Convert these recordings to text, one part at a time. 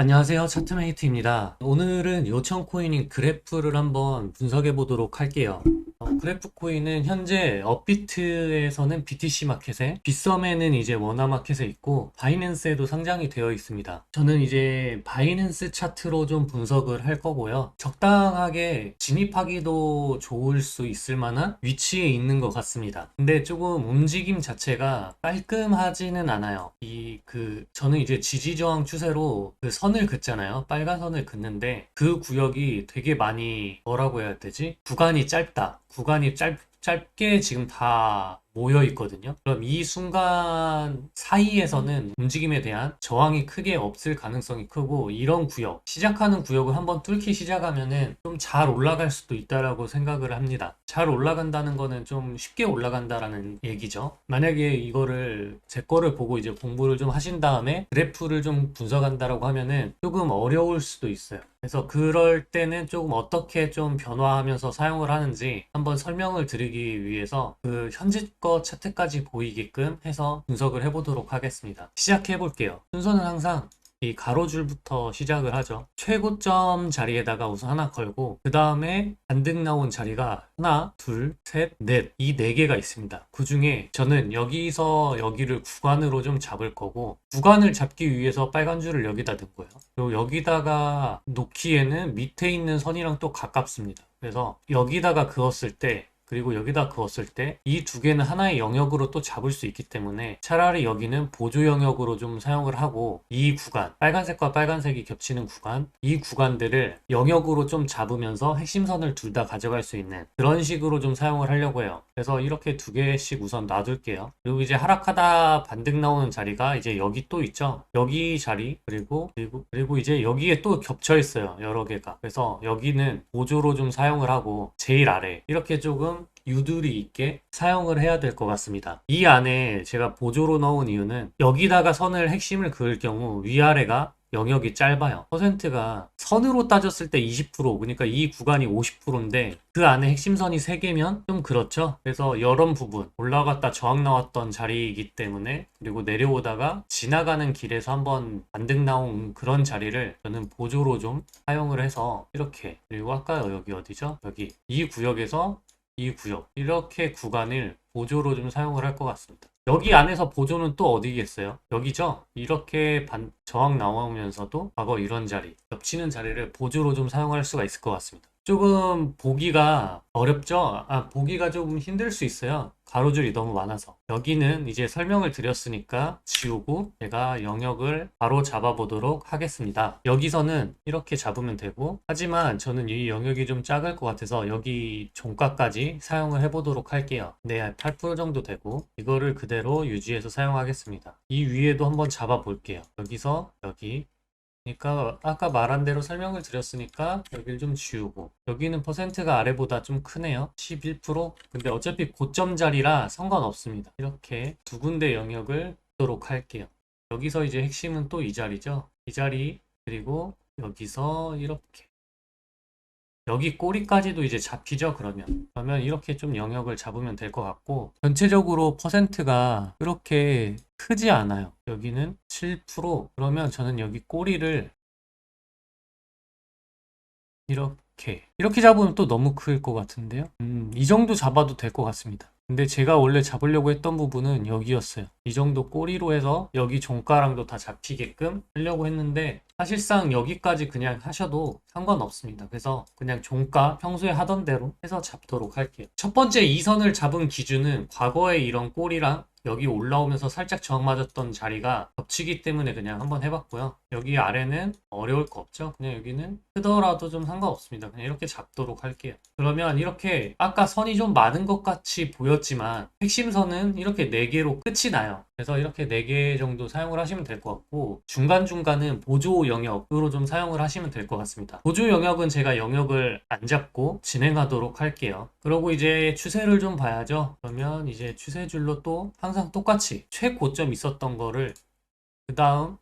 안녕하세요. 차트메이트입니다. 오늘은 요청 코인인 그래프를 한번 분석해 보도록 할게요. 어, 그래프 코인은 현재 업비트에서는 BTC 마켓에, 빗썸에는 이제 원화 마켓에 있고, 바이낸스에도 상장이 되어 있습니다. 저는 이제 바이낸스 차트로 좀 분석을 할 거고요. 적당하게 진입하기도 좋을 수 있을 만한 위치에 있는 것 같습니다. 근데 조금 움직임 자체가 깔끔하지는 않아요. 이 그 저는 이제 지지 저항 추세로 그 선을 긋잖아요. 빨간 선을 긋는데 그 구역이 되게 많이 뭐라고 해야 되지? 구간이 짧다. 구간이 짧 짧게 지금 다 모여 있거든요. 그럼 이 순간 사이에서는 움직임에 대한 저항이 크게 없을 가능성이 크고 이런 구역, 시작하는 구역을 한번 뚫기 시작하면은 좀 잘 올라갈 수도 있다라고 생각을 합니다. 잘 올라간다는 거는 좀 쉽게 올라간다라는 얘기죠. 만약에 이거를 제 거를 보고 이제 공부를 좀 하신 다음에 그래프를 좀 분석한다라고 하면은 조금 어려울 수도 있어요. 그래서 그럴 때는 조금 어떻게 좀 변화하면서 사용을 하는지 한번 설명을 드리기 위해서 그 현재 거 차트까지 보이게끔 해서 분석을 해보도록 하겠습니다. 시작해 볼게요. 순서는 항상 이 가로줄부터 시작을 하죠. 최고점 자리에다가 우선 하나 걸고 그 다음에 반등 나온 자리가 하나, 둘, 셋, 넷 이 네 개가 있습니다. 그 중에 저는 여기서 여기를 구간으로 좀 잡을 거고 구간을 잡기 위해서 빨간 줄을 여기다 둔 거예요. 그리고 여기다가 놓기에는 밑에 있는 선이랑 또 가깝습니다. 그래서 여기다가 그었을 때 그리고 여기다 그었을 때 이 두 개는 하나의 영역으로 또 잡을 수 있기 때문에 차라리 여기는 보조 영역으로 좀 사용을 하고 이 구간 빨간색과 빨간색이 겹치는 구간 이 구간들을 영역으로 좀 잡으면서 핵심선을 둘 다 가져갈 수 있는 그런 식으로 좀 사용을 하려고 해요. 그래서 이렇게 두 개씩 우선 놔둘게요. 그리고 이제 하락하다 반등 나오는 자리가 이제 여기 또 있죠? 여기 자리 그리고 그리고 그리고 이제 여기에 또 겹쳐 있어요 여러 개가. 그래서 여기는 보조로 좀 사용을 하고 제일 아래 이렇게 조금 유두리 있게 사용을 해야 될 것 같습니다. 이 안에 제가 보조로 넣은 이유는 여기다가 선을 핵심을 그을 경우 위아래가 영역이 짧아요. 퍼센트가 선으로 따졌을 때 20% 그러니까 이 구간이 50%인데 그 안에 핵심선이 3개면 좀 그렇죠. 그래서 이런 부분 올라갔다 저항 나왔던 자리이기 때문에 그리고 내려오다가 지나가는 길에서 한번 반등 나온 그런 자리를 저는 보조로 좀 사용을 해서 이렇게 그리고 아까 여기 어디죠? 여기 이 구역에서 이 구역 이렇게 구간을 보조로 좀 사용을 할 것 같습니다. 여기 안에서 보조는 또 어디겠어요? 여기죠? 이렇게 반, 저항 나오면서도 과거 이런 자리, 겹치는 자리를 보조로 좀 사용할 수가 있을 것 같습니다. 조금 보기가 어렵죠? 아, 보기가 조금 힘들 수 있어요. 가로줄이 너무 많아서. 여기는 이제 설명을 드렸으니까 지우고 제가 영역을 바로 잡아보도록 하겠습니다. 여기서는 이렇게 잡으면 되고, 하지만 저는 이 영역이 좀 작을 것 같아서 여기 종가까지 사용을 해보도록 할게요. 네, 8% 정도 되고, 이거를 그대로 유지해서 사용하겠습니다. 이 위에도 한번 잡아볼게요. 여기서 여기. 그러니까 아까 말한 대로 설명을 드렸으니까 여기를 좀 지우고 여기는 퍼센트가 아래보다 좀 크네요. 11% 근데 어차피 고점 자리라 상관없습니다. 이렇게 두 군데 영역을 두도록 할게요. 여기서 이제 핵심은 또 이 자리죠. 이 자리 그리고 여기서 이렇게. 여기 꼬리까지도 이제 잡히죠 그러면. 그러면 이렇게 좀 영역을 잡으면 될 것 같고 전체적으로 퍼센트가 그렇게 크지 않아요 여기는 7% 그러면 저는 여기 꼬리를 이렇게 이렇게 잡으면 또 너무 클 것 같은데요 음, 이 정도 잡아도 될 것 같습니다 근데 제가 원래 잡으려고 했던 부분은 여기였어요. 이 정도 꼬리로 해서 여기 종가랑도 다 잡히게끔 하려고 했는데 사실상 여기까지 그냥 하셔도 상관없습니다. 그래서 그냥 종가 평소에 하던 대로 해서 잡도록 할게요. 첫 번째 이 선을 잡은 기준은 과거에 이런 꼬리랑 여기 올라오면서 살짝 저항 맞았던 자리가 겹치기 때문에 그냥 한번 해봤고요. 여기 아래는 어려울 거 없죠. 그냥 여기는 크더라도 좀 상관없습니다. 그냥 이렇게 잡도록 할게요. 그러면 이렇게 아까 선이 좀 많은 것 같이 보였지만 핵심 선은 이렇게 4개로 끝이 나요. 그래서 이렇게 4개 정도 사용을 하시면 될 것 같고 중간중간은 보조 영역으로 좀 사용을 하시면 될 것 같습니다. 보조 영역은 제가 영역을 안 잡고 진행하도록 할게요. 그리고 이제 추세를 좀 봐야죠. 그러면 이제 추세줄로 또 항상 똑같이 최고점 있었던 거를 그 다음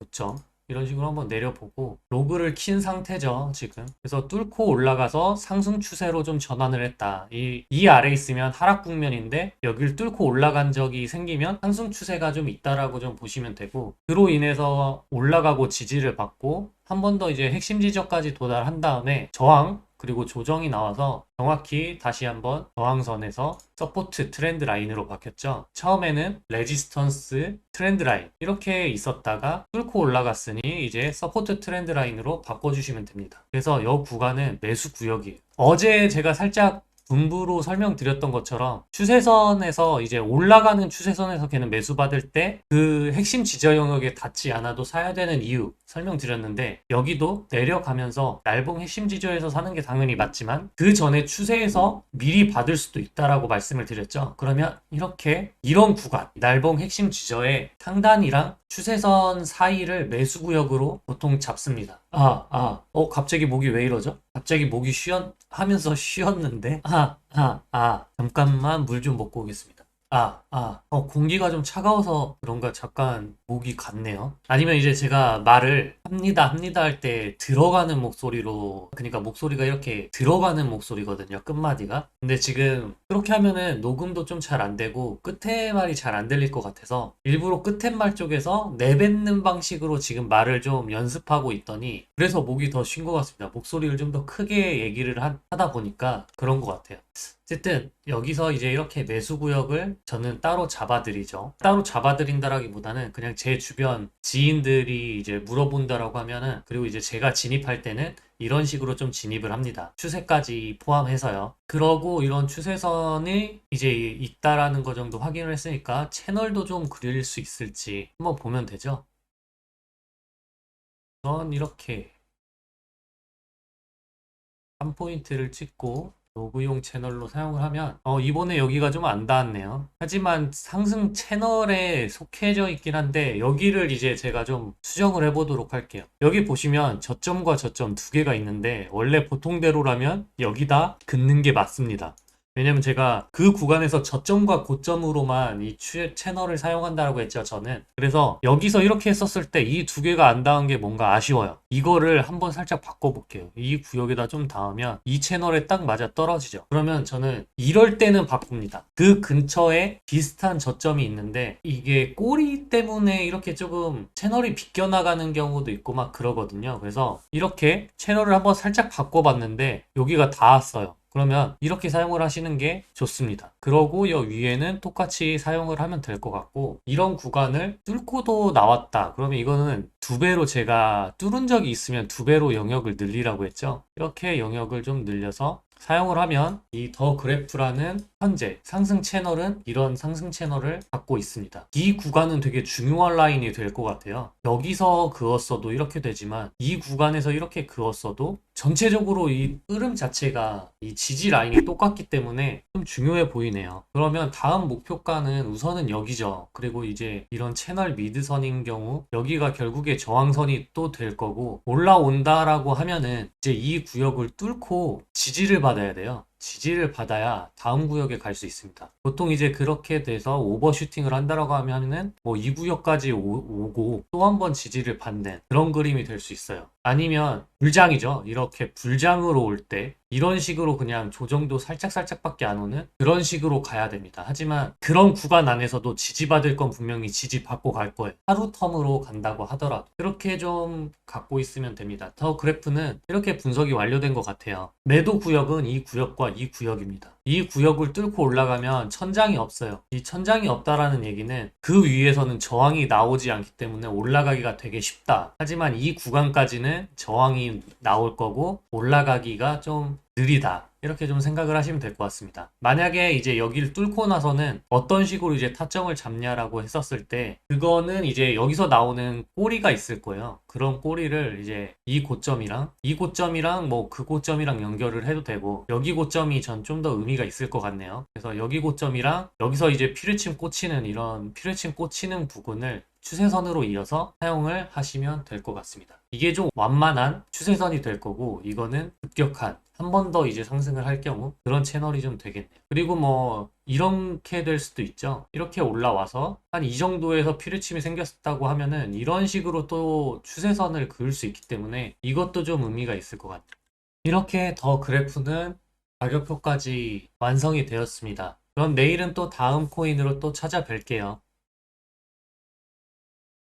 고점 이런 식으로 한번 내려보고 로그를 킨 상태죠 지금. 그래서 뚫고 올라가서 상승 추세로 좀 전환을 했다. 이, 이 아래 있으면 하락 국면인데 여기를 뚫고 올라간 적이 생기면 상승 추세가 좀 있다라고 좀 보시면 되고 그로 인해서 올라가고 지지를 받고 한 번 더 이제 핵심 지점까지 도달한 다음에 저항 그리고 조정이 나와서 정확히 다시 한번 저항선에서 서포트 트렌드 라인으로 바뀌었죠. 처음에는 레지스턴스 트렌드 라인 이렇게 있었다가 뚫고 올라갔으니 이제 서포트 트렌드 라인으로 바꿔주시면 됩니다. 그래서 이 구간은 매수 구역이에요. 어제 제가 살짝 분부로 설명드렸던 것처럼 추세선에서 이제 올라가는 추세선에서 걔는 매수 받을 때 그 핵심 지저 영역에 닿지 않아도 사야 되는 이유 설명드렸는데 여기도 내려가면서 날봉 핵심 지저에서 사는 게 당연히 맞지만 그 전에 추세에서 미리 받을 수도 있다라고 말씀을 드렸죠. 그러면 이렇게 이런 구간 날봉 핵심 지저의 상단이랑 추세선 사이를 매수 구역으로 보통 잡습니다. 아, 아, 어, 갑자기 목이 왜 이러죠? 갑자기 목이 쉬었, 하면서 쉬었는데? 아, 아, 아, 잠깐만 물 좀 먹고 오겠습니다. 아, 아, 어, 공기가 좀 차가워서 그런가 잠깐 목이 갔네요. 아니면 이제 제가 말을 합니다, 합니다 할 때 들어가는 목소리로, 그러니까 목소리가 이렇게 들어가는 목소리거든요, 끝마디가. 근데 지금 그렇게 하면은 녹음도 좀 잘 안 되고 끝에 말이 잘 안 들릴 것 같아서 일부러 끝에 말 쪽에서 내뱉는 방식으로 지금 말을 좀 연습하고 있더니 그래서 목이 더 쉰 것 같습니다. 목소리를 좀 더 크게 얘기를 하, 하다 보니까 그런 것 같아요. 어쨌든 여기서 이제 이렇게 매수 구역을 저는 따로 잡아드리죠. 따로 잡아드린다라기보다는 그냥 제 주변 지인들이 이제 물어본다라고 하면은 그리고 이제 제가 진입할 때는 이런 식으로 좀 진입을 합니다. 추세까지 포함해서요. 그러고 이런 추세선이 이제 있다라는 거 정도 확인을 했으니까 채널도 좀 그릴 수 있을지 한번 보면 되죠. 전 이렇게 한 포인트를 찍고 로그용 채널로 사용을 하면 어, 이번에 여기가 좀 안 닿았네요. 하지만 상승 채널에 속해져 있긴 한데 여기를 이제 제가 좀 수정을 해보도록 할게요. 여기 보시면 저점과 저점 두 개가 있는데 원래 보통대로라면 여기다 긋는 게 맞습니다. 왜냐면 제가 그 구간에서 저점과 고점으로만 이 추- 채널을 사용한다고 했죠, 저는. 그래서 여기서 이렇게 했었을 때 이 두 개가 안 닿은 게 뭔가 아쉬워요. 이거를 한번 살짝 바꿔볼게요. 이 구역에다 좀 닿으면 이 채널에 딱 맞아 떨어지죠. 그러면 저는 이럴 때는 바꿉니다. 그 근처에 비슷한 저점이 있는데 이게 꼬리 때문에 이렇게 조금 채널이 비껴나가는 경우도 있고 막 그러거든요. 그래서 이렇게 채널을 한번 살짝 바꿔봤는데 여기가 닿았어요. 그러면 이렇게 사용을 하시는 게 좋습니다. 그러고 여 위에는 똑같이 사용을 하면 될 것 같고 이런 구간을 뚫고도 나왔다. 그러면 이거는 두 배로 제가 뚫은 적이 있으면 두 배로 영역을 늘리라고 했죠. 이렇게 영역을 좀 늘려서 사용을 하면 이 더 그래프라는 현재 상승 채널은 이런 상승 채널을 갖고 있습니다. 이 구간은 되게 중요한 라인이 될 것 같아요. 여기서 그었어도 이렇게 되지만 이 구간에서 이렇게 그었어도 전체적으로 이 흐름 자체가 이 지지 라인이 똑같기 때문에 좀 중요해 보이네요. 그러면 다음 목표가는 우선은 여기죠. 그리고 이제 이런 채널 미드선인 경우 여기가 결국에 저항선이 또 될 거고 올라온다라고 하면은 이제 이 구역을 뚫고 지지를 받 아야 돼요. 지지를 받아야 다음 구역에 갈 수 있습니다. 보통 이제 그렇게 돼서 오버슈팅을 한다라고 하면은 뭐 이 구역까지 오, 고 또 한 번 지지를 받는 그런 그림이 될 수 있어요. 아니면 불장이죠. 이렇게 불장으로 올 때 이런 식으로 그냥 조정도 살짝살짝밖에 안 오는 그런 식으로 가야 됩니다. 하지만 그런 구간 안에서도 지지받을 건 분명히 지지받고 갈 거예요. 하루 텀으로 간다고 하더라도 그렇게 좀 갖고 있으면 됩니다. 더 그래프는 이렇게 분석이 완료된 것 같아요. 매도 구역은 이 구역과 이 구역입니다. 이 구역을 뚫고 올라가면 천장이 없어요. 이 천장이 없다라는 얘기는 그 위에서는 저항이 나오지 않기 때문에 올라가기가 되게 쉽다. 하지만 이 구간까지는 저항이 나올 거고 올라가기가 좀 느리다. 이렇게 좀 생각을 하시면 될 것 같습니다. 만약에 이제 여기를 뚫고 나서는 어떤 식으로 이제 타점을 잡냐라고 했었을 때 그거는 이제 여기서 나오는 꼬리가 있을 거예요. 그런 꼬리를 이제 이 고점이랑 이 고점이랑 뭐 그 고점이랑 연결을 해도 되고 여기 고점이 전 좀 더 의미가 있을 것 같네요. 그래서 여기 고점이랑 여기서 이제 피르침 꽂히는 이런 피르침 꽂히는 부분을 추세선으로 이어서 사용을 하시면 될 것 같습니다. 이게 좀 완만한 추세선이 될 거고 이거는 급격한 한 번 더 이제 상승을 할 경우 그런 채널이 좀 되겠네요. 그리고 뭐 이렇게 될 수도 있죠. 이렇게 올라와서 한 이 정도에서 피르침이 생겼다고 하면은 이런 식으로 또 추세선을 그을 수 있기 때문에 이것도 좀 의미가 있을 것 같아요. 이렇게 더 그래프는 가격표까지 완성이 되었습니다. 그럼 내일은 또 다음 코인으로 또 찾아뵐게요.